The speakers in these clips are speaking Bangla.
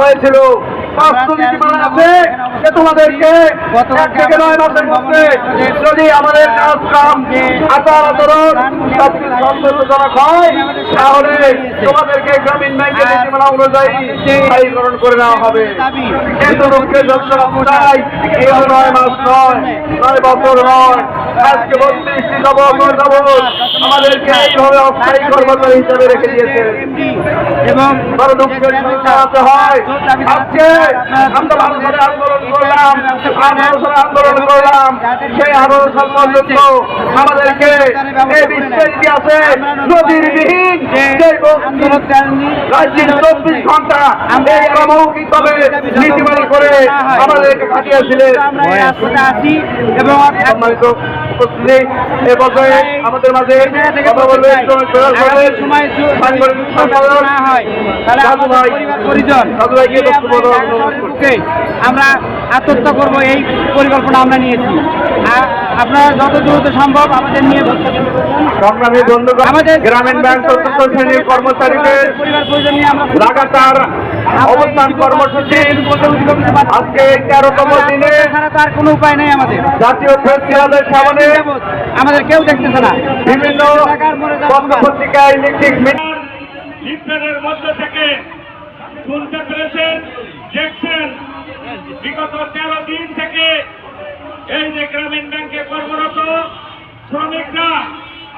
হয়েছিল। তোমাদেরকে থেকে নয় মাসের মধ্যে যদি আমাদের কাজ, কাম, আচার, আচরণ সবকিছু হয়, তাহলে তোমাদেরকে গ্রামীণ ব্যাংকের নীতিমালা অনুযায়ী করে নেওয়া হবে। কিন্তু দুঃখের যন্ত্রণা চাই এই নয় মাস নয় নয় বছর নয় আজকে বত্রিশটি নবকর যাবৎ আমাদেরকে এইভাবে অস্থায়ী কর্মচারী হিসেবে রেখে দিয়েছে এবং বড় হয়। আজকে আমরা আন্দোলন করলাম আন্দোলন সেই পর্যন্ত আমাদেরকে এই বিশ্বের ইতিহাসে নদীর বিহীন আন্দোলন রাজ্যের চব্বিশ ঘণ্টা এই নীতিমালা করে আমাদেরকে সম্মানিত উপস্থিতি এ পর্যায়ে আমাদের মাঝে কথা বলবেন আমরা আত্মহত্যা করব এই পরিকল্পনা আমরা নিয়েছি। আপনারা যত দ্রুত সম্ভব আমাদের নিয়ে সংগ্রামী বন্ধুগণ আমাদের গ্রামীণ ব্যাংক চতুর্থ শ্রেণির কর্মচারীদের লাগাতার অবস্থান কর্মসূচি। আজকে তেরোতম দিনে তার কোনো উপায় নেই আমাদের। জাতীয় প্রেস ক্লাবের সামনে আমাদের কেউ দেখতেছে না। বিভিন্ন পত্রিকা ইলেকট্রিক লিফলেটের মধ্য থেকে শুনতে পেরেছেন দেখছেন। বিগত তেরো দিন থেকে এই যে গ্রামীণ ব্যাংকে কর্মরত শ্রমিকরা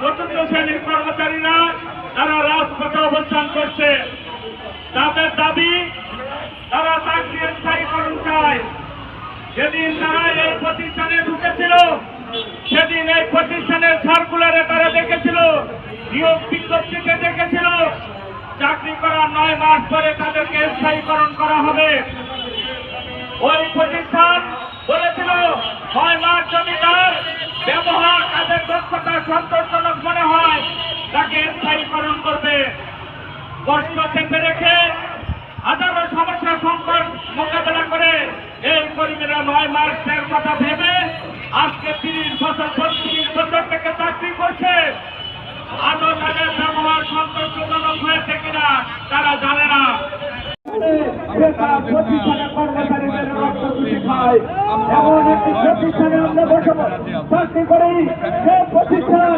চতুর্থ শ্রেণির কর্মচারীরা তারা রাজপথে অবস্থান করছে। তাদের দাবি, তারা চাকরি স্থায়ীকরণ চায়। যেদিন তারা এই প্রতিষ্ঠানে ঢুকেছিল, সেদিন এই প্রতিষ্ঠানের সার্কুলারে তারা দেখেছিল, নিয়োগ বিজ্ঞপ্তিতে দেখেছিল, চাকরি করার নয় মাস পরে তাদেরকে স্থায়ীকরণ করা হবে। ওই প্রতিষ্ঠান বলেছিল, ছয় মাস জমিদার, ব্যবহার, কাজের দক্ষতা হয় তাকে স্থায়ীকরণ করবে। কষ্ট চেপে রেখে হাজারো সমস্যা সংকট মোকাবেলা করে এই কর্মীরা নয় মাসের কথা ভেবে আজকে তিরিশ বছর বত্রিশ বছর থেকে চাকরি করছে। আদৌ তাদের ব্যবহার সন্তোষজনক হয়েছে কিনা, তারা জানে না। প্রতিষ্ঠানে আমরা বসবাস চাকরি করি সে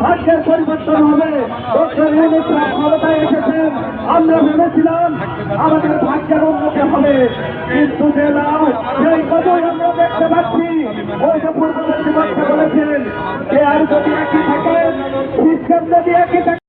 ভাগ্যের পরিবর্তন হবে। ক্ষমতায় এসেছেন। আমরা ভেবেছিলাম আমাদের ভাগ্যের উন্নতি হবে। কিন্তু যে সেই কথাই আমরা দেখতে পাচ্ছি।